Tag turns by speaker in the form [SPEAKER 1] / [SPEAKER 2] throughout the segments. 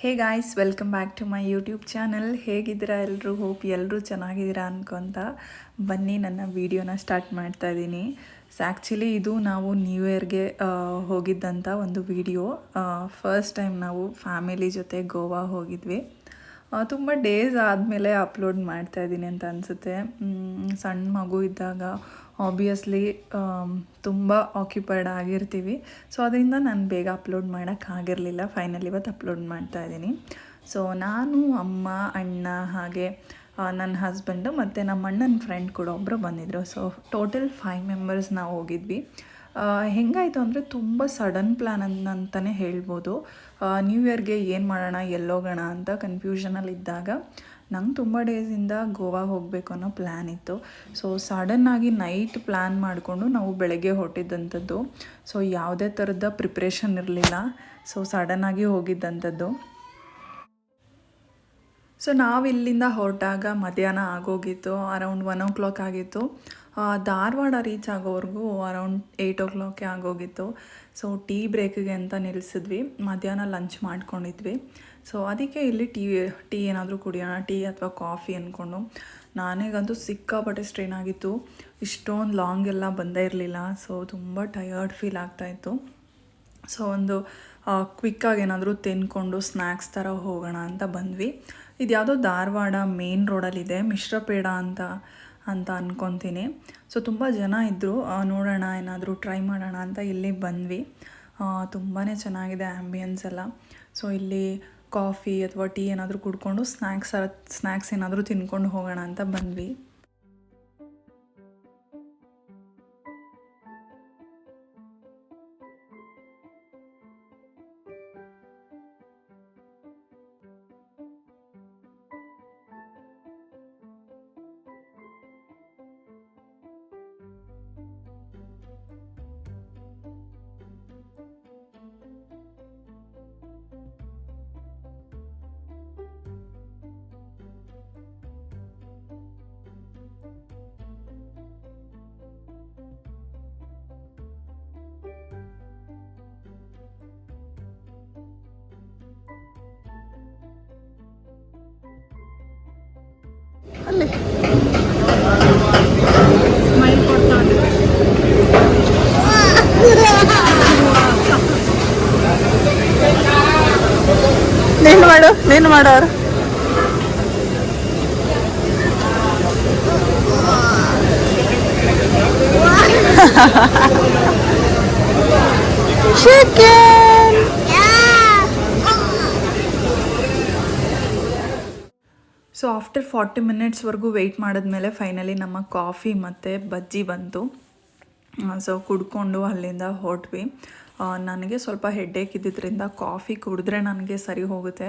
[SPEAKER 1] Hey guys welcome back to my YouTube channel ಹೇಗಿದ್ದೀರಾ ಎಲ್ಲರೂ hope ಎಲ್ಲರೂ ಚೆನ್ನಾಗಿದ್ದೀರಾ ಅನ್ಕೊಂತ ಬನ್ನಿ, ನನ್ನ ವೀಡಿಯೋನ ಸ್ಟಾರ್ಟ್ ಮಾಡ್ತಾ ಇದ್ದೀನಿ. ಸೊ ಆ್ಯಕ್ಚುಲಿ ಇದು ನಾವು ನ್ಯೂ ಇಯರ್ಗೆ ಹೋಗಿದ್ದಂಥ ಒಂದು ವಿಡಿಯೋ ಫಸ್ಟ್ ಟೈಮ್ ನಾವು ಫ್ಯಾಮಿಲಿ ಜೊತೆ ಗೋವಾ ಹೋಗಿದ್ವಿ. ತುಂಬ ಡೇಸ್ ಆದಮೇಲೆ ಅಪ್ಲೋಡ್ ಮಾಡ್ತಾ ಇದ್ದೀನಿ ಅಂತ ಅನಿಸುತ್ತೆ. ಸಣ್ಣ ಮಗು ಇದ್ದಾಗ ಆಬ್ವಿಯಸ್ಲಿ ತುಂಬ ಆಕ್ಯುಪೈಡ್ ಆಗಿರ್ತೀವಿ. ಸೊ ಅದರಿಂದ ನಾನು ಬೇಗ ಅಪ್ಲೋಡ್ ಮಾಡೋಕ್ಕಾಗಿರಲಿಲ್ಲ ಫೈನಲ್ ಇವತ್ತು ಅಪ್ಲೋಡ್ ಮಾಡ್ತಾ ಇದ್ದೀನಿ. ಸೊ ನಾನು, ಅಮ್ಮ, ಅಣ್ಣ ಹಾಗೆ ನನ್ನ ಹಸ್ಬೆಂಡು ಮತ್ತು ನಮ್ಮ ಅಣ್ಣನ ಫ್ರೆಂಡ್ ಕೂಡ ಒಬ್ಬರು ಬಂದಿದ್ದರು ಸೊ ಟೋಟಲ್ ಫೈವ್ ಮೆಂಬರ್ಸ್ ನಾವು ಹೋಗಿದ್ವಿ. ಹೆಂಗಾಯಿತು ಅಂದರೆ ತುಂಬ ಸಡನ್ ಪ್ಲ್ಯಾನ್ ಅಂತಲೇ ಹೇಳ್ಬೋದು. ನ್ಯೂ ಇಯರ್ಗೆ ಏನು ಮಾಡೋಣ ಎಲ್ಲೋಗೋಣ ಅಂತ ಕನ್ಫ್ಯೂಷನಲ್ಲಿ ಇದ್ದಾಗ ನಂಗೆ ತುಂಬ ಡೇಸಿಂದ ಗೋವಾ ಹೋಗಬೇಕು ಅನ್ನೋ ಪ್ಲ್ಯಾನ್ ಇತ್ತು. ಸೊ ಸಡನ್ನಾಗಿ ನೈಟ್ ಪ್ಲ್ಯಾನ್ ಮಾಡಿಕೊಂಡು ನಾವು ಬೆಳಗ್ಗೆ ಹೊರಟಿದ್ದಂಥದ್ದು. ಸೊ ಯಾವುದೇ ಥರದ ಪ್ರಿಪ್ರೇಷನ್ ಇರಲಿಲ್ಲ. ಸೊ ಸಡನ್ನಾಗಿ ಹೋಗಿದ್ದಂಥದ್ದು. ಸೊ ನಾವು ಇಲ್ಲಿಂದ ಹೊರಟಾಗ ಮಧ್ಯಾಹ್ನ ಆಗೋಗಿತ್ತು. ಅರೌಂಡ್ ಒನ್ ಓ ಕ್ಲಾಕ್ ಆಗಿತ್ತು. ಧಾರವಾಡ ರೀಚ್ ಆಗೋವರೆಗೂ ಅರೌಂಡ್ ಏಯ್ಟ್ ಓ ಕ್ಲಾಕೆ ಆಗೋಗಿತ್ತು ಸೊ ಟೀ ಬ್ರೇಕಿಗೆ ಅಂತ ನಿಲ್ಲಿಸಿದ್ವಿ ಮಧ್ಯಾಹ್ನ ಲಂಚ್ ಮಾಡ್ಕೊಂಡಿದ್ವಿ. ಸೊ ಅದಕ್ಕೆ ಇಲ್ಲಿ ಟೀ ಟೀ ಏನಾದರೂ ಕುಡಿಯೋಣ ಟೀ ಅಥವಾ ಕಾಫಿ ಅಂದ್ಕೊಂಡು ನನಗಂತೂ ಸಿಕ್ಕಾಪಟ್ಟೆ ಸ್ಟ್ರೈನ್ ಆಗಿತ್ತು. ಇಷ್ಟೊಂದು ಲಾಂಗ್ ಎಲ್ಲ ಬಂದೇ ಇರಲಿಲ್ಲ. ಸೊ ತುಂಬ ಟಯರ್ಡ್ ಫೀಲ್ ಆಗ್ತಾಯಿತ್ತು ಸೊ ಒಂದು ಕ್ವಿಕ್ಕಾಗಿ ಏನಾದರೂ ತಿನ್ಕೊಂಡು ಸ್ನ್ಯಾಕ್ಸ್ ಥರ ಹೋಗೋಣ ಅಂತ ಬಂದ್ವಿ. ಇದು ಯಾವುದೋ ಧಾರವಾಡ ಮೇನ್ ರೋಡಲ್ಲಿದೆ ಮಿಶ್ರಪೇಡ ಅಂತ ಅಂತ ಅಂದ್ಕೊತೀನಿ ಸೊ ತುಂಬ ಜನ ಇದ್ದರು ನೋಡೋಣ, ಏನಾದರೂ ಟ್ರೈ ಮಾಡೋಣ ಅಂತ ಇಲ್ಲಿ ಬಂದ್ವಿ. ತುಂಬಾ ಚೆನ್ನಾಗಿದೆ ಆ್ಯಂಬಿಯನ್ಸ್ ಎಲ್ಲ. ಸೊ ಇಲ್ಲಿ ಕಾಫಿ ಅಥವಾ ಟೀ ಏನಾದರೂ ಕುಡ್ಕೊಂಡು ಸ್ನ್ಯಾಕ್ಸ್ ಸ್ನ್ಯಾಕ್ಸ್ ಏನಾದರೂ ತಿನ್ಕೊಂಡು ಹೋಗೋಣ ಅಂತ ಬಂದ್ವಿ. ನೀನು ಮಾಡು ನೀನು ಮಾಡೋರು ಚಿಕನ್ ಸೊ ಆಫ್ಟರ್ ಫಾರ್ಟಿ ಮಿನಿಟ್ಸ್ವರೆಗೂ ವೆಯ್ಟ್ ಮಾಡಿದ್ಮೇಲೆ ಫೈನಲಿ ನಮ್ಮ ಕಾಫಿ ಮತ್ತು ಬಜ್ಜಿ ಬಂತು. ಸೊ ಕುಡ್ಕೊಂಡು ಅಲ್ಲಿಂದ ಹೊರಟ್ವಿ. ನನಗೆ ಸ್ವಲ್ಪ ಹೆಡ್ಡೇಕ್ ಇದ್ದಿದ್ದರಿಂದ ಕಾಫಿ ಕುಡಿದ್ರೆ ನನಗೆ ಸರಿ ಹೋಗುತ್ತೆ.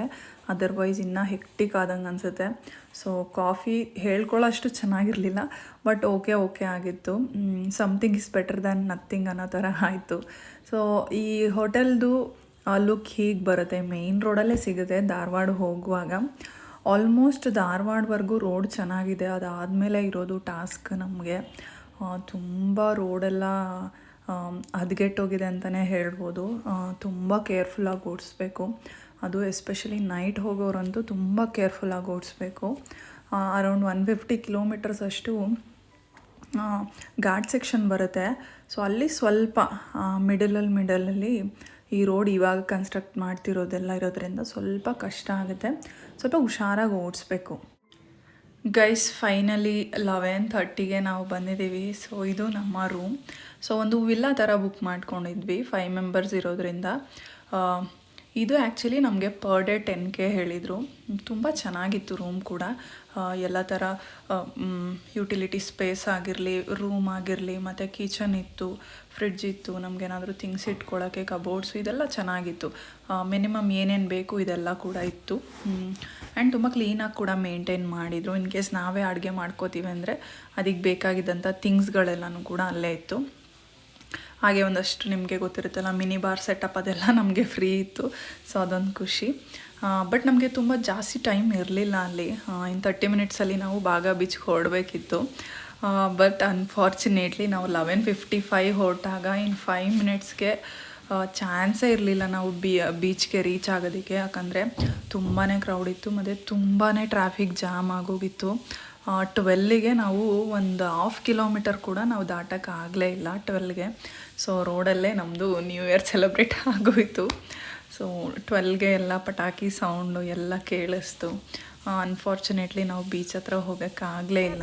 [SPEAKER 1] ಅದರ್ವೈಸ್ ಇನ್ನೂ ಹೆಕ್ಟಿಕ್ ಆದಂಗೆ ಅನಿಸುತ್ತೆ. ಸೊ ಕಾಫಿ ಹೇಳ್ಕೊಳ್ಳೋಷ್ಟು ಚೆನ್ನಾಗಿರಲಿಲ್ಲ ಬಟ್ ಓಕೆ ಓಕೆ ಆಗಿತ್ತು. Something is better than nothing ಅನ್ನೋ ಥರ ಆಯಿತು. ಸೊ ಈ ಹೋಟೆಲ್ದು ಲುಕ್ ಹೀಗೆ ಬರುತ್ತೆ. ಮೇಯ್ನ್ ರೋಡಲ್ಲೇ ಸಿಗುತ್ತೆ, ಧಾರವಾಡ ಹೋಗುವಾಗ. ಆಲ್ಮೋಸ್ಟ್ ಧಾರವಾಡವರೆಗೂ ರೋಡ್ ಚೆನ್ನಾಗಿದೆ, ಅದಾದಮೇಲೆ ಇರೋದು ಟಾಸ್ಕ್ ನಮಗೆ. ತುಂಬ ರೋಡೆಲ್ಲ ಹದಗೆಟ್ಟೋಗಿದೆ ಅಂತಲೇ ಹೇಳ್ಬೋದು. ತುಂಬ ಕೇರ್ಫುಲ್ಲಾಗಿ ಓಡಿಸ್ಬೇಕು. ಅದು ಎಸ್ಪೆಷಲಿ ನೈಟ್ ಹೋಗೋರಂತೂ ತುಂಬ ಕೇರ್ಫುಲ್ಲಾಗಿ ಓಡಿಸ್ಬೇಕು. ಅರೌಂಡ್ ಒನ್ ಫಿಫ್ಟಿ ಕಿಲೋಮೀಟರ್ಸ್ ಅಷ್ಟು ಘಾಟ್ ಸೆಕ್ಷನ್ ಬರುತ್ತೆ. ಸೊ, ಅಲ್ಲಿ ಸ್ವಲ್ಪ ಮಿಡಲಲ್ಲಿ ಮಿಡಲಲ್ಲಿ ಈ ರೋಡ್ ಇವಾಗ ಕನ್ಸ್ಟ್ರಕ್ಟ್ ಮಾಡ್ತಿರೋದೆಲ್ಲ ಇರೋದ್ರಿಂದ ಸ್ವಲ್ಪ ಕಷ್ಟ ಆಗುತ್ತೆ. ಸ್ವಲ್ಪ ಹುಷಾರಾಗಿ ಓಡಿಸ್ಬೇಕು. ಗೈಸ್ ಫೈನಲಿ ಲೆವೆನ್ ಥರ್ಟಿಗೆ ನಾವು ಬಂದಿದ್ದೀವಿ. ಸೊ ಇದು ನಮ್ಮ ರೂಮ್ ಸೊ ಒಂದು ವಿಲ್ಲಾ ಥರ ಬುಕ್ ಮಾಡ್ಕೊಂಡಿದ್ವಿ ಫೈವ್ ಮೆಂಬರ್ಸ್ ಇರೋದ್ರಿಂದ. ಇದು ಆ್ಯಕ್ಚುಲಿ ನಮಗೆ ಪರ್ ಡೇ ಟೆನ್ ಕೆ ಹೇಳಿದರು. ತುಂಬ ಚೆನ್ನಾಗಿತ್ತು ರೂಮ್ ಕೂಡ. ಎಲ್ಲ ಥರ ಯುಟಿಲಿಟಿ ಸ್ಪೇಸ್ ಆಗಿರಲಿ ರೂಮ್ ಆಗಿರಲಿ, ಮತ್ತು ಕಿಚನ್ ಇತ್ತು ಫ್ರಿಡ್ಜ್ ಇತ್ತು ನಮಗೇನಾದರೂ ಥಿಂಗ್ಸ್ ಇಟ್ಕೊಳ್ಳೋಕ್ಕೆ ಕಬೋರ್ಡ್ಸು ಇದೆಲ್ಲ ಚೆನ್ನಾಗಿತ್ತು. ಮಿನಿಮಮ್ ಏನೇನು ಬೇಕು ಇದೆಲ್ಲ ಕೂಡ ಇತ್ತು. ಆ್ಯಂಡ್ ತುಂಬ ಕ್ಲೀನಾಗಿ ಕೂಡ ಮೇಂಟೈನ್ ಮಾಡಿದರು. ಇನ್ ಕೇಸ್ ನಾವೇ ಅಡುಗೆ ಮಾಡ್ಕೋತೀವಿ ಅಂದರೆ ಅದಕ್ಕೆ ಬೇಕಾಗಿದ್ದಂಥ ಥಿಂಗ್ಸ್ಗಳೆಲ್ಲನೂ ಕೂಡ ಅಲ್ಲೇ ಇತ್ತು. ಹಾಗೆ ಒಂದಷ್ಟು ನಿಮಗೆ ಗೊತ್ತಿರುತ್ತಲ್ಲ ಮಿನಿ ಬಾರ್ ಸೆಟಪ್ ಅದೆಲ್ಲ ನಮಗೆ ಫ್ರೀ ಇತ್ತು ಸೊ ಅದೊಂದು ಖುಷಿ. ಬಟ್ ನಮಗೆ ತುಂಬ ಜಾಸ್ತಿ ಟೈಮ್ ಇರಲಿಲ್ಲ ಅಲ್ಲಿ. ಇನ್ ತರ್ಟಿ ಮಿನಿಟ್ಸಲ್ಲಿ ನಾವು ಭಾಗ ಬೀಚ್ಗೆ ಹೊರಡಬೇಕಿತ್ತು. ಬಟ್ ಅನ್ಫಾರ್ಚುನೇಟ್ಲಿ ನಾವು ಲೆವೆನ್ ಫಿಫ್ಟಿ ಫೈವ್ ಹೊರಟಾಗ ಇನ್ ಫೈವ್ ಮಿನಿಟ್ಸ್ಗೆ ಚಾನ್ಸೇ ಇರಲಿಲ್ಲ ನಾವು ಬೀ, ಬೀಚ್ಗೆ ರೀಚ್ ಆಗೋದಕ್ಕೆ. ಯಾಕಂದರೆ ತುಂಬಾ ಕ್ರೌಡ್ ಇತ್ತು, ಮತ್ತು ತುಂಬಾ ಟ್ರಾಫಿಕ್ ಜಾಮ್ ಆಗೋಗಿತ್ತು. ಟ್ವೆಲ್ಲಿಗೆ ನಾವು ಒಂದು ಹಾಫ್ ಕಿಲೋಮೀಟರ್ ಕೂಡ ನಾವು ದಾಟಕ್ಕೆ ಆಗಲೇ ಇಲ್ಲ ಟ್ವೆಲ್ಗೆ ಸೊ ರೋಡಲ್ಲೇ ನಮ್ಮದು ನ್ಯೂ ಇಯರ್ ಸೆಲೆಬ್ರೇಟ್ ಆಗೋಯಿತು. ಸೊ ಟ್ವೆಲ್ಗೆ ಎಲ್ಲ ಪಟಾಕಿ ಸೌಂಡು ಎಲ್ಲ ಕೇಳಿಸ್ತು. ಅನ್ಫಾರ್ಚುನೇಟ್ಲಿ ನಾವು ಬೀಚ್ ಹತ್ರ ಹೋಗೋಕ್ಕಾಗಲೇ ಇಲ್ಲ.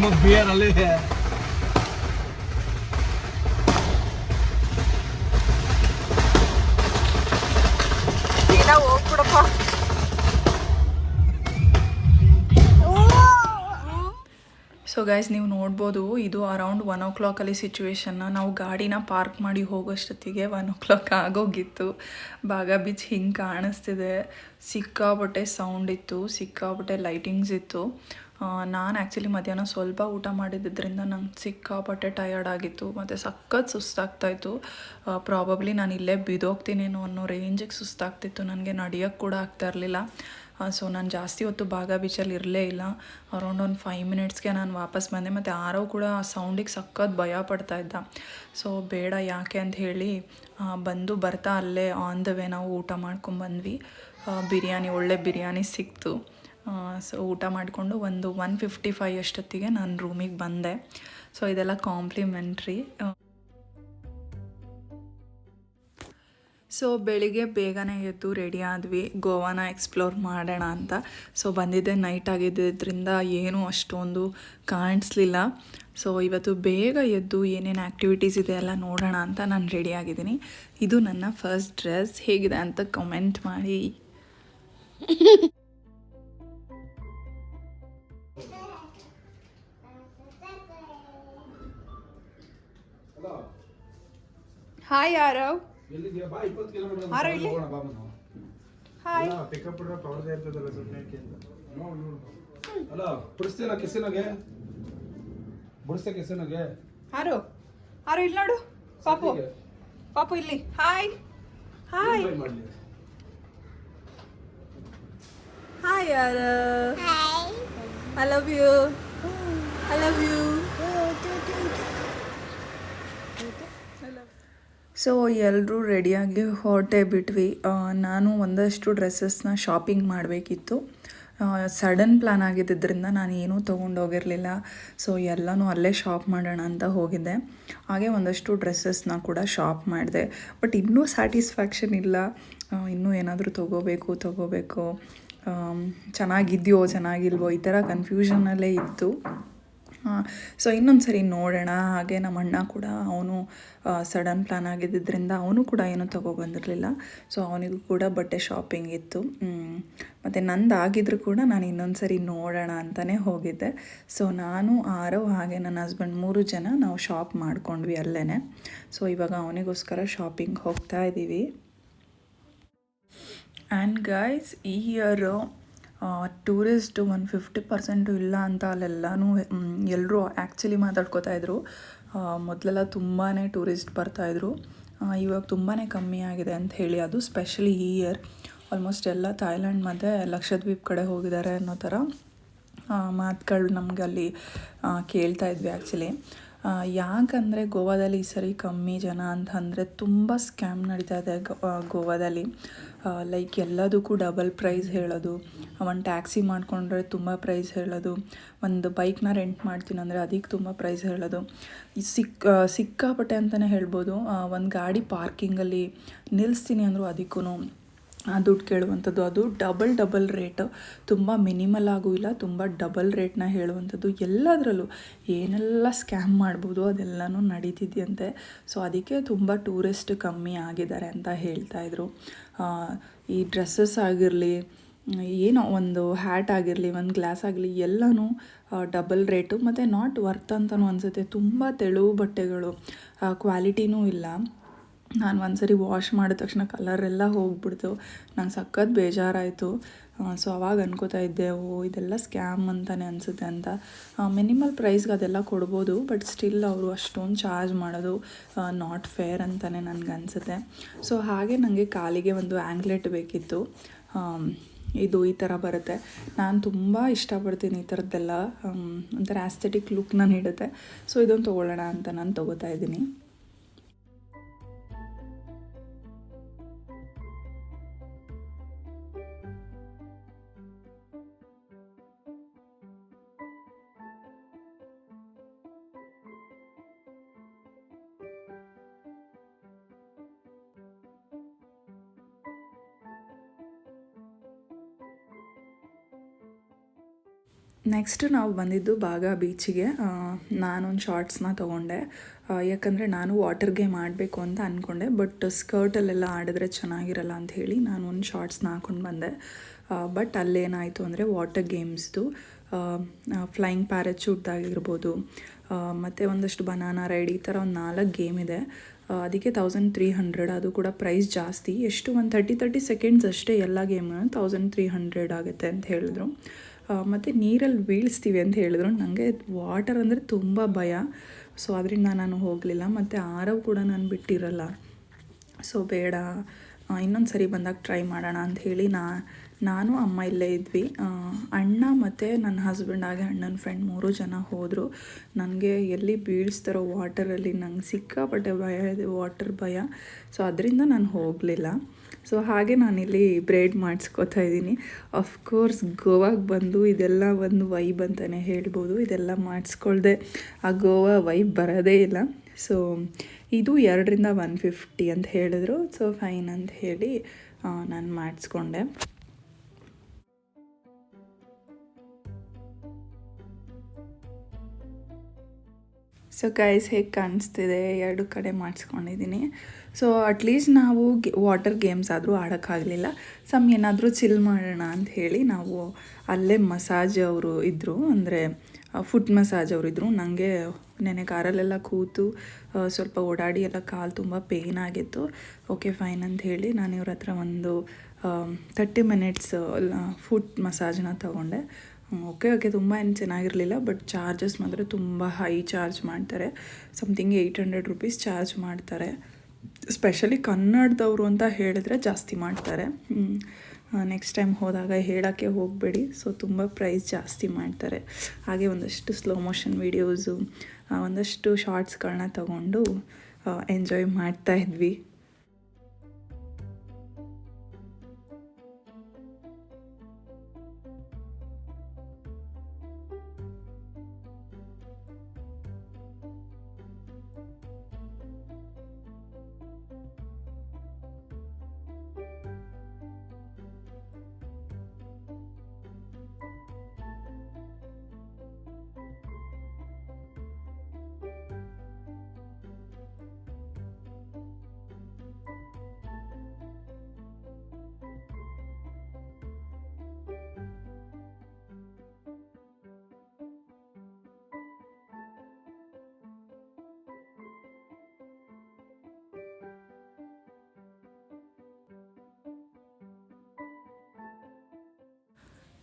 [SPEAKER 2] ಮಗ್ ಬಿಯರ್ ಅಲ್ಲಿ
[SPEAKER 3] ಸೀದಾ ಹೋಗ್ಬಿಡಪ್ಪ.
[SPEAKER 1] ಸೊ ಗೈಸ್ ನೀವು ನೋಡ್ಬೋದು ಇದು ಅರೌಂಡ್ ಒನ್ ಓ ಕ್ಲಾಕಲ್ಲಿ ಸಿಚುವೇಶನ್ನ ನಾವು ಗಾಡಿನ ಪಾರ್ಕ್ ಮಾಡಿ ಹೋಗೋಷ್ಟೊತ್ತಿಗೆ ಒನ್ ಓ ಕ್ಲಾಕ್ ಆಗೋಗಿತ್ತು. ಬಾಗ ಬೀಚ್ ಹಿಂಗೆ ಕಾಣಿಸ್ತಿದೆ. ಸಿಕ್ಕಾಬಟ್ಟೆ ಸೌಂಡ್ ಇತ್ತು ಸಿಕ್ಕಾಬಟ್ಟೆ ಲೈಟಿಂಗ್ಸ್ ಇತ್ತು. ನಾನು ಆ್ಯಕ್ಚುಲಿ ಮಧ್ಯಾಹ್ನ ಸ್ವಲ್ಪ ಊಟ ಮಾಡಿದ್ದರಿಂದ ನಂಗೆ ಸಿಕ್ಕಾಪಟ್ಟೆ ಟಯರ್ಡ್ ಆಗಿತ್ತು, ಮತ್ತು ಸಖತ್ ಸುಸ್ತಾಗ್ತಾಯಿತ್ತು ಪ್ರಾಬಬ್ಲಿ ನಾನು ಇಲ್ಲೇ ಬಿದೋಗ್ತೀನೇನೋ ಅನ್ನೋ ರೇಂಜಿಗೆ ಸುಸ್ತಾಗ್ತಿತ್ತು, ನನಗೆ ನಡೆಯೋಕ್ಕೆ ಕೂಡ ಆಗ್ತಾ ಇರಲಿಲ್ಲ. ಸೊ ನಾನು ಜಾಸ್ತಿ ಹೊತ್ತು ಬಾಗ ಬೀಚಲ್ಲಿ ಇರಲೇ ಇಲ್ಲ. ಅರೌಂಡ್ ಒಂದು ಫೈವ್ ಮಿನಿಟ್ಸ್ಗೆ ನಾನು ವಾಪಸ್ ಬಂದೆ, ಮತ್ತು ಆರೋ ಕೂಡ ಆ ಸೌಂಡಿಗೆ ಸಖತ್ ಭಯ ಪಡ್ತಾ ಇದ್ದ. ಸೊ ಬೇಡ ಯಾಕೆ ಅಂತ ಹೇಳಿ ಬಂದು ಬರ್ತಾ ಅಲ್ಲೇ ಆನ್ ದ ವೇ ನಾವು ಊಟ ಮಾಡ್ಕೊಂಬಂದ್ವಿ ಬಂದ್ವಿ. ಬಿರಿಯಾನಿ, ಒಳ್ಳೆ ಬಿರಿಯಾನಿ ಸಿಕ್ತು. ಸೊ ಊಟ ಮಾಡಿಕೊಂಡು ಒಂದು ಒನ್ ಫಿಫ್ಟಿ ಫೈವ್ ಅಷ್ಟೊತ್ತಿಗೆ ನಾನು ರೂಮಿಗೆ ಬಂದೆ. ಸೊ ಇದೆಲ್ಲ ಕಾಂಪ್ಲಿಮೆಂಟ್ರಿ ಸೊ ಬೆಳಿಗ್ಗೆ ಬೇಗನೆ ಎದ್ದು ರೆಡಿ ಆದ್ವಿ. ಗೋವಾನ ಎಕ್ಸ್ಪ್ಲೋರ್ ಮಾಡೋಣ ಅಂತ. ಸೊ ಬಂದಿದ್ದೆ ನೈಟ್ ಆಗಿದ್ದರಿಂದ ಏನೂ ಅಷ್ಟೊಂದು ಕಾಣಿಸ್ಲಿಲ್ಲ. ಸೊ ಇವತ್ತು ಬೇಗ ಎದ್ದು ಏನೇನು ಆ್ಯಕ್ಟಿವಿಟೀಸ್ ಇದೆ ಎಲ್ಲ ನೋಡೋಣ ಅಂತ ನಾನು ರೆಡಿ ಆಗಿದ್ದೀನಿ. ಇದು ನನ್ನ ಫಸ್ಟ್ ಡ್ರೆಸ್ ಹೇಗಿದೆ ಅಂತ ಕಮೆಂಟ್ ಮಾಡಿ. ಹಾಯ್ ಯಾರವ್
[SPEAKER 2] ಎಲ್ಲಿದ್ಯಾ ಬಾ ಇಪ್ಪತ್ತು ಕಿಲೋಮೀಟರ್
[SPEAKER 1] ಆರು ಇಲ್ಲಿ? ಹಾಯ್
[SPEAKER 2] ಪಿಕಪ್ ಬಿಡ್ರೆ ಪವರ್ದೇ ಇರ್ತದಲ್ಲ ಸುಮ್ಮನೆ ಅಲ್ಲ ಬಿಡಿಸ್ತೀನ ಕಿಸಿನಾಗೆ ಬಿಡಿಸ್ತೆ ಕಿಸಿನಾಗೆ
[SPEAKER 1] ಹಾರು ಹಾರು ಇಲ್ಲಿ ನೋಡು? ಪಾಪು. ಪಾಪು ಇಲ್ಲಿ. ಹಾಯ್ ಹಾಯ್ ಹಾಯ್ ಯಾರ? I love you I love you so ಎಲ್ಲರೂ ರೆಡಿಯಾಗಿ ಹೊರಟೆ ಬಿಟ್ವಿ. ನಾನು ಒಂದಷ್ಟು ಡ್ರೆಸ್ಸಸ್ನ ಶಾಪಿಂಗ್ ಮಾಡಬೇಕಿತ್ತು. ಸಡನ್ ಪ್ಲ್ಯಾನ್ ಆಗಿದ್ದರಿಂದ ನಾನು ಏನೂ ತೊಗೊಂಡೋಗಿರಲಿಲ್ಲ ಸೊ, ಎಲ್ಲನೂ ಅಲ್ಲೇ ಶಾಪ್ ಮಾಡೋಣ ಅಂತ ಹೋಗಿದ್ದೆ. ಹಾಗೆ ಒಂದಷ್ಟು ಡ್ರೆಸ್ಸಸ್ನ ಕೂಡ ಶಾಪ್ ಮಾಡಿದೆ. ಬಟ್ ಇನ್ನೂ ಸ್ಯಾಟಿಸ್ಫ್ಯಾಕ್ಷನ್ ಇಲ್ಲ. ಇನ್ನೂ ಏನಾದರೂ ತೊಗೋಬೇಕು ತೊಗೋಬೇಕು. ಚೆನ್ನಾಗಿದೆಯೋ, ಚೆನ್ನಾಗಿಲ್ವೋ ಈ ಥರ ಕನ್ಫ್ಯೂಷನಲ್ಲೇ ಇತ್ತು. ಸೊ ಇನ್ನೊಂದು ಸರಿ ನೋಡೋಣ. ಹಾಗೆ ನಮ್ಮ ಅಣ್ಣ ಕೂಡ ಅವನು ಸಡನ್ ಪ್ಲ್ಯಾನ್ ಆಗಿದ್ದರಿಂದ ಅವನು ಕೂಡ ಏನೂ ತೊಗೊಬಂದಿರಲಿಲ್ಲ. ಸೊ ಅವನಿಗೂ ಕೂಡ ಬಟ್ಟೆ ಶಾಪಿಂಗ್ ಇತ್ತು. ಮತ್ತು ನಂದು ಕೂಡ ನಾನು ಇನ್ನೊಂದು ಸರಿ ನೋಡೋಣ ಅಂತಲೇ ಹೋಗಿದ್ದೆ. ಸೊ ನಾನು ಆರವ್ ಹಾಗೆ ನನ್ನ ಹಸ್ಬೆಂಡ್ ಮೂರು ಜನ ನಾವು ಶಾಪ್ ಮಾಡ್ಕೊಂಡ್ವಿ ಅಲ್ಲೇ ಸೊ ಇವಾಗ ಅವನಿಗೋಸ್ಕರ ಶಾಪಿಂಗ್ ಹೋಗ್ತಾ ಇದ್ದೀವಿ ಆ್ಯಂಡ್ ಗೈಸ್ ಈ year tourist one fifty percent ಇಲ್ಲ ಅಂತ ಅಲ್ಲೆಲ್ಲನೂ ಎಲ್ಲರೂ ಆ್ಯಕ್ಚುಲಿ ಮಾತಾಡ್ಕೋತಾ ಇದ್ರು. ಮೊದಲೆಲ್ಲ ತುಂಬಾ ಟೂರಿಸ್ಟ್ ಬರ್ತಾಯಿದ್ರು ಇವಾಗ ತುಂಬಾ ಕಮ್ಮಿ ಆಗಿದೆ ಅಂತ ಹೇಳಿ ಅದು ಸ್ಪೆಷಲಿ ಈ ಇಯರ್ ಆಲ್ಮೋಸ್ಟ್ ಎಲ್ಲ ಥಾಯ್ಲ್ಯಾಂಡ್ ಮತ್ತು ಲಕ್ಷದ್ವೀಪ್ ಕಡೆ ಹೋಗಿದ್ದಾರೆ ಅನ್ನೋ ಥರ ಮಾತುಗಳು ನಮಗೆ ಅಲ್ಲಿ ಕೇಳ್ತಾ ಇದ್ವಿ ಆ್ಯಕ್ಚುಲಿ ಯಾಕಂದರೆ ಗೋವಾದಲ್ಲಿ ಈ ಸರಿ ಕಮ್ಮಿ ಜನ ಅಂತ ಅಂದರೆ ತುಂಬ ಸ್ಕ್ಯಾಮ್ ನಡೀತಾ ಇದೆ ಗೋವಾದಲ್ಲಿ. ಲೈಕ್ ಎಲ್ಲದಕ್ಕೂ ಡಬಲ್ ಪ್ರೈಸ್ ಹೇಳೋದು, ಒಂದು ಟ್ಯಾಕ್ಸಿ ಮಾಡಿಕೊಂಡ್ರೆ ತುಂಬ ಪ್ರೈಸ್ ಹೇಳೋದು, ಒಂದು ಬೈಕ್ನ ರೆಂಟ್ ಮಾಡ್ತೀನಿ ಅಂದರೆ ಅದಕ್ಕೆ ತುಂಬ ಪ್ರೈಸ್ ಹೇಳೋದು. ಈ ಸಿಕ್ಕ ಸಿಕ್ಕಾಪಟ್ಟೆ ಅಂತಲೇ ಹೇಳ್ಬೋದು ಒಂದು ಗಾಡಿ ಪಾರ್ಕಿಂಗಲ್ಲಿ ನಿಲ್ಲಿಸ್ತೀನಿ ಅಂದರೂ ಅದಕ್ಕೂ ದುಡ್ಡು ಕೇಳುವಂಥದ್ದು, ಅದು ಡಬಲ್ ಡಬಲ್ ರೇಟ್ ತುಂಬ ಮಿನಿಮಲ್ ಆಗೂ ಇಲ್ಲ, ತುಂಬ ಡಬಲ್ ರೇಟ್ನ ಹೇಳುವಂಥದ್ದು ಎಲ್ಲದರಲ್ಲೂ ಏನೆಲ್ಲ ಸ್ಕ್ಯಾಮ್ ಮಾಡ್ಬೋದು ಅದೆಲ್ಲನೂ ನಡೀತಿದೆಯಂತೆ. ಸೊ ಅದಕ್ಕೆ ತುಂಬ ಟೂರಿಸ್ಟ್ ಕಮ್ಮಿ ಆಗಿದ್ದಾರೆ ಅಂತ ಹೇಳ್ತಾಯಿದ್ರು ಈ ಡ್ರೆಸ್ಸಸ್ ಆಗಿರಲಿ, ಏನೋ ಒಂದು ಹ್ಯಾಟ್ ಆಗಿರಲಿ, ಒಂದು ಗ್ಲಾಸ್ ಆಗಲಿ ಎಲ್ಲನೂ ಡಬಲ್ ರೇಟು ಮತ್ತು ನಾಟ್ ವರ್ತ್ ಅಂತಲೂ ಅನಿಸುತ್ತೆ. ತುಂಬ ತೆಳು ಬಟ್ಟೆಗಳು ಕ್ವಾಲಿಟಿನೂ ಇಲ್ಲ. ನಾನು ಒಂದ್ಸರಿ ವಾಶ್ ಮಾಡಿದ ತಕ್ಷಣ ಕಲರೆಲ್ಲ ಹೋಗ್ಬಿಡ್ತು. ನಂಗೆ ಸಖತ್ ಬೇಜಾರಾಯಿತು. ಸೊ ಅವಾಗ ಅನ್ಕೋತಾ ಇದ್ದೆ, ಓ, ಇದೆಲ್ಲ ಸ್ಕ್ಯಾಮ್ ಅಂತಲೇ ಅನಿಸುತ್ತೆ ಅಂತ. ಮಿನಿಮಲ್ ಪ್ರೈಸ್ಗೆ ಅದೆಲ್ಲ ಕೊಡ್ಬೋದು ಬಟ್ ಸ್ಟಿಲ್ ಅವರು ಅಷ್ಟೊಂದು ಚಾರ್ಜ್ ಮಾಡೋದು ನಾಟ್ ಫೇರ್ ಅಂತಲೇ ನನಗೆ ಅನಿಸುತ್ತೆ. ಸೊ ಹಾಗೆ ನನಗೆ ಕಾಲಿಗೆ ಒಂದು ಆ್ಯಂಗ್ಲೆಟ್ ಬೇಕಿತ್ತು. ಇದು ಈ ಥರ ಬರುತ್ತೆ. ನಾನು ತುಂಬ ಇಷ್ಟಪಡ್ತೀನಿ ಈ ಥರದ್ದೆಲ್ಲ ಒಂಥರ ಆಸ್ಥೆಟಿಕ್ ಲುಕ್ನ ನೀಡುತ್ತೆ ಸೊ ಇದೊಂದು ತೊಗೊಳ್ಳೋಣ ಅಂತ ನಾನು ತೊಗೋತಾ ಇದ್ದೀನಿ. ನೆಕ್ಸ್ಟ್ ನಾವು ಬಂದಿದ್ದು ಬಾಗ ಬೀಚಿಗೆ. ನಾನೊಂದು ಶಾರ್ಟ್ಸ್ನ ತೊಗೊಂಡೆ. ಯಾಕಂದರೆ ನಾನು ವಾಟರ್ ಗೇಮ್ ಆಡಬೇಕು ಅಂತ ಅಂದ್ಕೊಂಡೆ ಬಟ್ ಸ್ಕರ್ಟಲ್ಲೆಲ್ಲ ಆಡಿದ್ರೆ ಚೆನ್ನಾಗಿರಲ್ಲ ಅಂತ ಹೇಳಿ ನಾನು ಒಂದು ಶಾರ್ಟ್ಸ್ನ ಹಾಕೊಂಡು ಬಂದೆ. ಬಟ್ ಅಲ್ಲೇನಾಯಿತು ಅಂದರೆ ವಾಟರ್ ಗೇಮ್ಸ್ದು ಫ್ಲೈಯಿಂಗ್ ಪ್ಯಾರಚೂಟ್ದಾಗಿರ್ಬೋದು ಮತ್ತು ಒಂದಷ್ಟು ಬನಾನಾ ರೈಡ್ ಈ ಥರ ಒಂದು ನಾಲ್ಕು ಗೇಮ್ ಇದೆ. ಅದಕ್ಕೆ ತೌಸಂಡ್ ತ್ರೀ ಹಂಡ್ರೆಡ್ ಅದು ಕೂಡ ಪ್ರೈಸ್ ಜಾಸ್ತಿ. ಎಷ್ಟು? ಒಂದು ತರ್ಟಿ ತರ್ಟಿ ಸೆಕೆಂಡ್ಸ್ ಅಷ್ಟೇ ಎಲ್ಲ ಗೇಮ್ ತೌಸಂಡ್ ತ್ರೀ ಹಂಡ್ರೆಡ್ ಆಗುತ್ತೆ ಅಂತ ಹೇಳಿದ್ರು. ಮತ್ತು ನೀರಲ್ಲಿ ಬೀಳಿಸ್ತೀವಿ ಅಂತ ಹೇಳಿದ್ರು. ನನಗೆ ವಾಟರ್ ಅಂದರೆ ತುಂಬ ಭಯ. ಸೊ ಅದರಿಂದ ನಾನು ಹೋಗಲಿಲ್ಲ. ಮತ್ತು ಆರವ್ ಕೂಡ ನಾನು ಬಿಟ್ಟಿರಲ್ಲ. ಸೊ ಬೇಡ. ಇನ್ನೊಂದು ಸರಿ ಬಂದಾಗ ಟ್ರೈ ಮಾಡೋಣ ಅಂತ ಹೇಳಿ ನಾ, ನಾನು, ಅಮ್ಮ ಇಲ್ಲೇ ಇದ್ವಿ. ಅಣ್ಣ ಮತ್ತು ನನ್ನ ಹಸ್ಬೆಂಡ್ ಹಾಗೆ ಅಣ್ಣನ ಫ್ರೆಂಡ್ ಮೂರು ಜನ ಹೋದರು. ನನಗೆ ಎಲ್ಲಿ ಬೀಳಿಸ್ತಾರೋ ವಾಟರಲ್ಲಿ ನಂಗೆ ಸಿಕ್ಕಾಪಟ್ಟೆ ಭಯ ಇದೆ ವಾಟರ್ ಭಯ. ಸೊ ಅದರಿಂದ ನಾನು ಹೋಗಲಿಲ್ಲ. ಸೊ ಹಾಗೆ ನಾನಿಲ್ಲಿ ಬ್ರೇಡ್ ಮಾಡಿಸ್ಕೋತಾ ಇದ್ದೀನಿ. ಅಫ್ಕೋರ್ಸ್ ಗೋವಾಗೆ ಬಂದು ಇದೆಲ್ಲ ಒಂದು ವೈಬ್ ಅಂತಲೇ ಹೇಳ್ಬೋದು. ಇದೆಲ್ಲ ಮಾಡಿಸ್ಕೊಳ್ದೆ ಆ ಗೋವಾ ವೈಬ್ ಬರೋದೇ ಇಲ್ಲ. ಸೊ ಇದು ಎರಡರಿಂದ ಒನ್ ಫಿಫ್ಟಿ ಅಂತ ಹೇಳಿದ್ರು. ಸೊ ಫೈನ್ ಅಂತ ಹೇಳಿ ನಾನು ಮಾಡಿಸ್ಕೊಂಡೆ. ಸೊ ಗೈಸ್ ಹೇಗೆ ಕಾಣಿಸ್ತಿದೆ ಎರಡು ಕಡೆ ಮಾಡಿಸ್ಕೊಂಡಿದ್ದೀನಿ. ಸೊ ಅಟ್ಲೀಸ್ಟ್ ನಾವು ವಾಟರ್ ಗೇಮ್ಸ್ ಆದರೂ ಆಡೋಕ್ಕಾಗಲಿಲ್ಲ. ಸಮ್ ಏನಾದರೂ ಚಿಲ್ ಮಾಡೋಣ ಅಂತ ಹೇಳಿ ನಾವು ಅಲ್ಲೇ ಮಸಾಜ್ ಅವರು ಇದ್ದರು ಅಂದರೆ ಫುಟ್ ಮಸಾಜ್ ಅವರು ಇದ್ದರು ನನಗೆ ನೆನೆ ಕಾರಲ್ಲೆಲ್ಲ ಕೂತು ಸ್ವಲ್ಪ ಓಡಾಡಿ ಎಲ್ಲ ಕಾಲು ತುಂಬ ಪೇಯ್ನ್ ಆಗಿತ್ತು. ಓಕೆ ಫೈನ್ ಅಂತ ಹೇಳಿ ನಾನು ಇವ್ರ ಹತ್ರ ಒಂದು ತರ್ಟಿ ಮಿನಿಟ್ಸ್ ಫುಟ್ ಮಸಾಜ್ನ ತೊಗೊಂಡೆ. ಓಕೆ ಓಕೆ ತುಂಬ ಏನು ಚೆನ್ನಾಗಿರಲಿಲ್ಲ ಬಟ್ ಚಾರ್ಜಸ್ ಮಾತ್ರ ತುಂಬ ಹೈ ಚಾರ್ಜ್ ಮಾಡ್ತಾರೆ. Something eight hundred rupees charge ಮಾಡ್ತಾರೆ. ಸ್ಪೆಷಲಿ ಕನ್ನಡದವರು ಅಂತ ಹೇಳಿದ್ರೆ ಜಾಸ್ತಿ ಮಾಡ್ತಾರೆ. ನೆಕ್ಸ್ಟ್ ಟೈಮ್ ಹೋದಾಗ ಹೇಳೋಕ್ಕೆ ಹೋಗಬೇಡಿ. ಸೊ ತುಂಬ ಪ್ರೈಸ್ ಜಾಸ್ತಿ ಮಾಡ್ತಾರೆ. ಹಾಗೆ ಒಂದಷ್ಟು ಸ್ಲೋ ಮೋಷನ್ ವೀಡಿಯೋಸು ಒಂದಷ್ಟು ಶಾರ್ಟ್ಸ್ಗಳನ್ನ ತಗೊಂಡು ಎಂಜಾಯ್ ಮಾಡ್ತಾ ಇದ್ವಿ.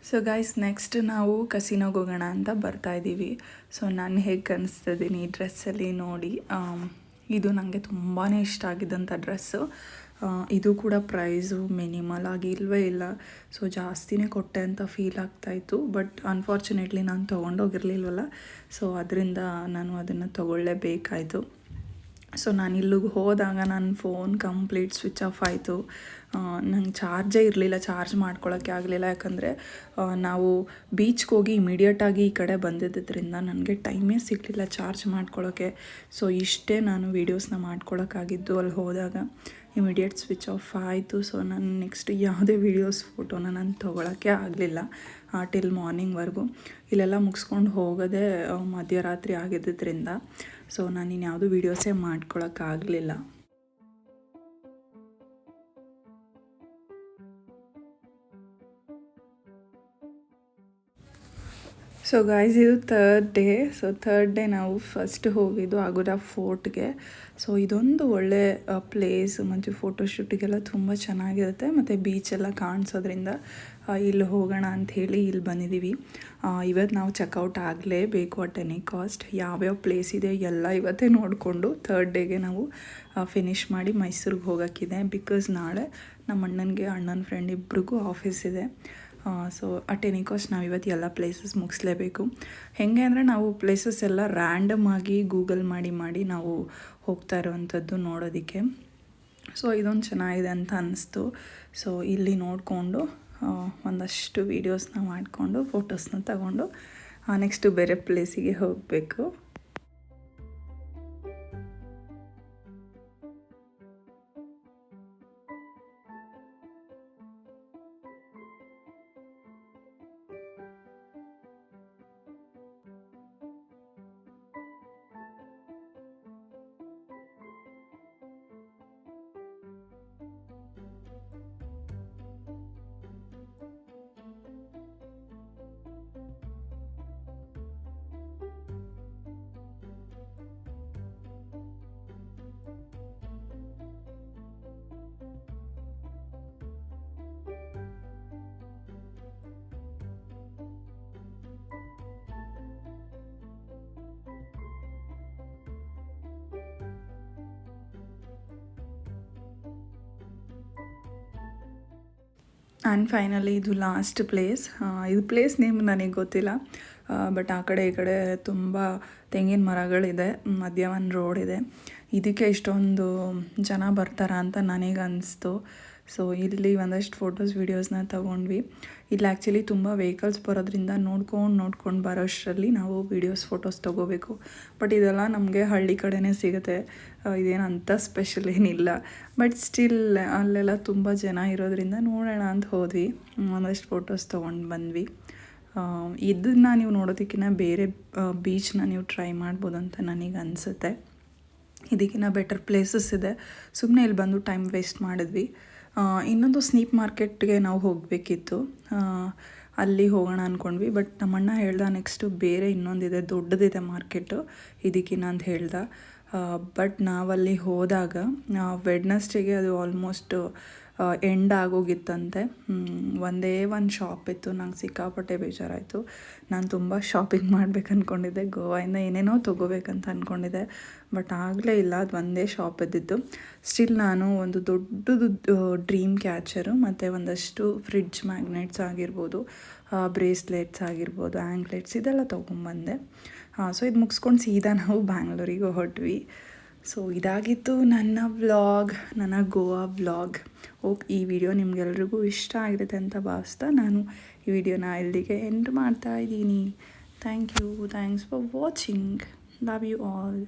[SPEAKER 1] ಸೊ ಗೈಸ್ ನೆಕ್ಸ್ಟ್ ನಾವು ಕಸಿನೋಗೆ ಹೋಗೋಣ ಅಂತ ಬರ್ತಾ ಇದ್ದೀವಿ ಸೊ ನಾನು ಹೇಗೆ ಕಾಣಿಸ್ತಿದ್ದೀನಿ ಈ ಡ್ರೆಸ್ಸಲ್ಲಿ ನೋಡಿ ಇದು ನನಗೆ ತುಂಬಾ ಇಷ್ಟ ಆಗಿದ್ದಂಥ ಡ್ರೆಸ್ಸು ಇದು ಕೂಡ ಪ್ರೈಸು ಮಿನಿಮಲ್ ಆಗಿ ಇಲ್ವೇ ಇಲ್ಲ. ಸೊ ಜಾಸ್ತಿನೇ ಕೊಟ್ಟೆ ಅಂತ ಫೀಲ್ ಆಗ್ತಾಯಿತ್ತು ಬಟ್ ಅನ್ಫಾರ್ಚುನೇಟ್ಲಿ ನಾನು ತೊಗೊಂಡೋಗಿರಲಿಲ್ವಲ್ಲ ಸೊ ಅದರಿಂದ ನಾನು ಅದನ್ನು ತೊಗೊಳ್ಳೇಬೇಕಾಯಿತು. ಸೊ ನಾನು ಇಲ್ಲಿಗೆ ಹೋದಾಗ ನನ್ನ ಫೋನ್ ಕಂಪ್ಲೀಟ್ ಸ್ವಿಚ್ ಆಫ್ ಆಯಿತು. ನಂಗೆ ಚಾರ್ಜೇ ಇರಲಿಲ್ಲ ಚಾರ್ಜ್ ಮಾಡ್ಕೊಳ್ಳೋಕ್ಕೆ ಆಗಲಿಲ್ಲ. ಯಾಕಂದರೆ ನಾವು ಬೀಚ್ಗೆ ಹೋಗಿ ಇಮಿಡಿಯೇಟಾಗಿ ಈ ಕಡೆ ಬಂದಿದ್ದರಿಂದ ನನಗೆ ಟೈಮೇ ಸಿಗಲಿಲ್ಲ ಚಾರ್ಜ್ ಮಾಡ್ಕೊಳ್ಳೋಕ್ಕೆ ಸೊ ಇಷ್ಟೇ ನಾನು ವೀಡಿಯೋಸ್ನ ಮಾಡ್ಕೊಳ್ಳೋಕ್ಕಾಗಿದ್ದು ಅಲ್ಲಿ ಹೋದಾಗ. ಇಮಿಡಿಯೇಟ್ ಸ್ವಿಚ್ ಆಫ್ ಆಯಿತು. ಸೊ ನಾನು ನೆಕ್ಸ್ಟ್ ಯಾವುದೇ ವೀಡಿಯೋಸ್ ಫೋಟೋನ ನಾನು ತೊಗೊಳಕ್ಕೆ ಆಗಲಿಲ್ಲ ಟಿಲ್ ಮಾರ್ನಿಂಗ್ವರೆಗೂ ಇಲ್ಲೆಲ್ಲ ಮುಗಿಸ್ಕೊಂಡು ಹೋಗೋದೇ ಮಧ್ಯರಾತ್ರಿ ಆಗಿದ್ದರಿಂದ. ಸೊ ನಾನು ಇನ್ಯಾವುದೂ ವೀಡಿಯೋಸೇ ಮಾಡ್ಕೊಳಕ್ಕಾಗಲಿಲ್ಲ. ಸೊ ಗಾಯ್ಸ್ ಇದು third day so third day ನಾವು ಫಸ್ಟ್ ಹೋಗಿದ್ದು ಆಗುರ ಫೋರ್ಟ್ಗೆ ಸೊ ಇದೊಂದು ಒಳ್ಳೆ ಪ್ಲೇಸ್ ಮತ್ತು ಫೋಟೋಶೂಟಿಗೆಲ್ಲ ತುಂಬ ಚೆನ್ನಾಗಿರುತ್ತೆ. ಮತ್ತು ಬೀಚೆಲ್ಲ ಕಾಣಿಸೋದ್ರಿಂದ ಇಲ್ಲಿ ಹೋಗೋಣ ಅಂಥೇಳಿ ಇಲ್ಲಿ ಬಂದಿದ್ದೀವಿ ಇವತ್ತು ನಾವು ಚೆಕ್ಔಟ್ ಆಗಲೇಬೇಕು ಅಟ್ ಎನಿ ಕಾಸ್ಟ್ ಯಾವ್ಯಾವ ಪ್ಲೇಸ್ ಇದೆ ಎಲ್ಲ ಇವತ್ತೇ ನೋಡಿಕೊಂಡು ಥರ್ಡ್ ಡೇಗೆ ನಾವು ಫಿನಿಷ್ ಮಾಡಿ ಮೈಸೂರಿಗೆ ಹೋಗೋಕ್ಕಿದೆ. ಬಿಕಾಸ್ ನಾಳೆ ನಮ್ಮ ಅಣ್ಣನಿಗೆ ಅಣ್ಣನ ಫ್ರೆಂಡ್ ಇಬ್ರಿಗೂ ಆಫೀಸ್ ಇದೆ. ಸೊ ಅಟ್ ಎನಿ ಕಾಸ್ಟ್ ನಾವು ಇವತ್ತು ಎಲ್ಲ ಪ್ಲೇಸಸ್ ಮುಗಿಸ್ಲೇಬೇಕು. ಹೇಗೆ ಅಂದರೆ ನಾವು ಪ್ಲೇಸಸ್ ಎಲ್ಲ ರ್ಯಾಂಡಮ್ ಆಗಿ ಗೂಗಲ್ ಮಾಡಿ ಮಾಡಿ ನಾವು ಹೋಗ್ತಾ ಇರುವಂಥದ್ದು ನೋಡೋದಕ್ಕೆ. ಸೊ ಇದೊಂದು ಚೆನ್ನಾಗಿದೆ ಅಂತ ಅನ್ನಿಸ್ತು. ಸೊ ಇಲ್ಲಿ ನೋಡಿಕೊಂಡು ಒಂದಷ್ಟು ವೀಡಿಯೋಸ್ನ ಮಾಡಿಕೊಂಡು ಫೋಟೋಸ್ನ ತಗೊಂಡು ನೆಕ್ಸ್ಟು ಬೇರೆ ಪ್ಲೇಸಿಗೆ ಹೋಗಬೇಕು. ಆ್ಯಂಡ್ ಫೈನಲಿ ಇದು ಲಾಸ್ಟ್ ಪ್ಲೇಸ್ ಇದು ಪ್ಲೇಸ್ ನೇಮ್ ನನಗೆ ಗೊತ್ತಿಲ್ಲ. ಬಟ್ ಆ ಕಡೆ ಈ ಕಡೆ ತುಂಬ ತೆಂಗಿನ ಮರಗಳಿದೆ. ಒಂದು ರೋಡ್ ಇದೆ. ಇದಕ್ಕೆ ಇಷ್ಟೊಂದು ಜನ ಬರ್ತಾರ ಅಂತ ನನಗೆ ಅನಿಸ್ತು. ಸೊ ಇಲ್ಲಿ ಒಂದಷ್ಟು ಫೋಟೋಸ್ ವೀಡಿಯೋಸ್ನ ತೊಗೊಂಡ್ವಿ. ಇಲ್ಲಿ ಆ್ಯಕ್ಚುಲಿ ತುಂಬ ವೆಹಿಕಲ್ಸ್ ಬರೋದ್ರಿಂದ ನೋಡ್ಕೊಂಡು ನೋಡ್ಕೊಂಡು ಬರೋಷ್ಟರಲ್ಲಿ ನಾವು ವೀಡಿಯೋಸ್ ಫೋಟೋಸ್ ತೊಗೋಬೇಕು. ಬಟ್ ಇದೆಲ್ಲ ನಮಗೆ ಹಳ್ಳಿ ಕಡೆನೇ ಸಿಗುತ್ತೆ. ಇದೇನು ಅಂಥ ಸ್ಪೆಷಲ್ ಏನಿಲ್ಲ. ಬಟ್ ಸ್ಟಿಲ್ ಅಲ್ಲೆಲ್ಲ ತುಂಬ ಜನ ಇರೋದ್ರಿಂದ ನೋಡೋಣ ಅಂತ ಹೋದ್ವಿ. ಒಂದಷ್ಟು ಫೋಟೋಸ್ ತೊಗೊಂಡು ಬಂದ್ವಿ. ಇದನ್ನ ನೀವು ನೋಡೋದಕ್ಕಿಂತ ಬೇರೆ ಬೀಚ್ನ ನೀವು ಟ್ರೈ ಮಾಡ್ಬೋದು ಅಂತ ನನಗೆ ಅನಿಸುತ್ತೆ. ಇದಕ್ಕಿಂತ ಬೆಟರ್ ಪ್ಲೇಸಸ್ ಇದೆ. ಸುಮ್ಮನೆ ಇಲ್ಲಿ ಬಂದು ಟೈಮ್ ವೇಸ್ಟ್ ಮಾಡಿದ್ವಿ. ಇನ್ನೊಂದು ಸ್ನೀಪ್ ಮಾರ್ಕೆಟ್ಗೆ ನಾವು ಹೋಗಬೇಕಿತ್ತು. ಅಲ್ಲಿ ಹೋಗೋಣ ಅಂದ್ಕೊಂಡ್ವಿ ಬಟ್ ನಮ್ಮಣ್ಣ ಹೇಳ್ದ ನೆಕ್ಸ್ಟು ಬೇರೆ ಇನ್ನೊಂದಿದೆ, ದೊಡ್ಡದಿದೆ ಮಾರ್ಕೆಟು ಇದಕ್ಕಿನ್ನ ಅಂತ ಹೇಳ್ದ. ಬಟ್ ನಾವಲ್ಲಿ ಹೋದಾಗ ವೆಡ್ನಸ್ಡೇಗೆ ಅದು ಆಲ್ಮೋಸ್ಟ್ ಎಂಡ್ ಆಗೋಗಿತ್ತಂತೆ. ಒಂದೇ ಒಂದು ಶಾಪ್ ಇತ್ತು. ನಂಗೆ ಸಿಕ್ಕಾಪಟ್ಟೆ ಬೇಜಾರಾಯಿತು. ನಾನು ತುಂಬ ಶಾಪಿಂಗ್ ಮಾಡ್ಬೇಕು ಅಂದ್ಕೊಂಡಿದ್ದೆ ಗೋವಾಯಿಂದ ಏನೇನೋ ತೊಗೋಬೇಕಂತ ಅಂದ್ಕೊಂಡಿದ್ದೆ ಬಟ್ ಆಗಲೇ ಇಲ್ಲ. ಅದು ಒಂದೇ ಶಾಪ್ ಇದ್ದಿದ್ದು. ಸ್ಟಿಲ್ ನಾನು ಒಂದು ದೊಡ್ಡದು ಡ್ರೀಮ್ ಕ್ಯಾಚರು ಮತ್ತು ಒಂದಷ್ಟು ಫ್ರಿಡ್ಜ್ ಮ್ಯಾಗ್ನೆಟ್ಸ್ ಆಗಿರ್ಬೋದು ಬ್ರೇಸ್ಲೆಟ್ಸ್ ಆಗಿರ್ಬೋದು ಆ್ಯಂಕ್ಲೆಟ್ಸ್ ಇದೆಲ್ಲ ತೊಗೊಂಬಂದೆ. ಸೊ ಇದು ಮುಗಿಸ್ಕೊಂಡು ಸೀದಾ ನಾವು ಬ್ಯಾಂಗ್ಳೂರಿಗೆ ಹೊರಟ್ವಿ ಸೊ ಇದಾಗಿತ್ತು ನನ್ನ ವ್ಲಾಗ್ ನನ್ನ ಗೋವಾ ವ್ಲಾಗ್ ಓಕೆ ಈ ವಿಡಿಯೋ ನಿಮಗೆಲ್ರಿಗೂ ಇಷ್ಟ ಆಗಿರುತ್ತೆ ಅಂತ ಭಾವಿಸ್ತಾ ನಾನು ಈ ವಿಡಿಯೋನ ಇಲ್ಲಿಗೆ ಎಂಡ್ ಮಾಡ್ತಾ ಇದ್ದೀನಿ. Thank you thanks for watching love you all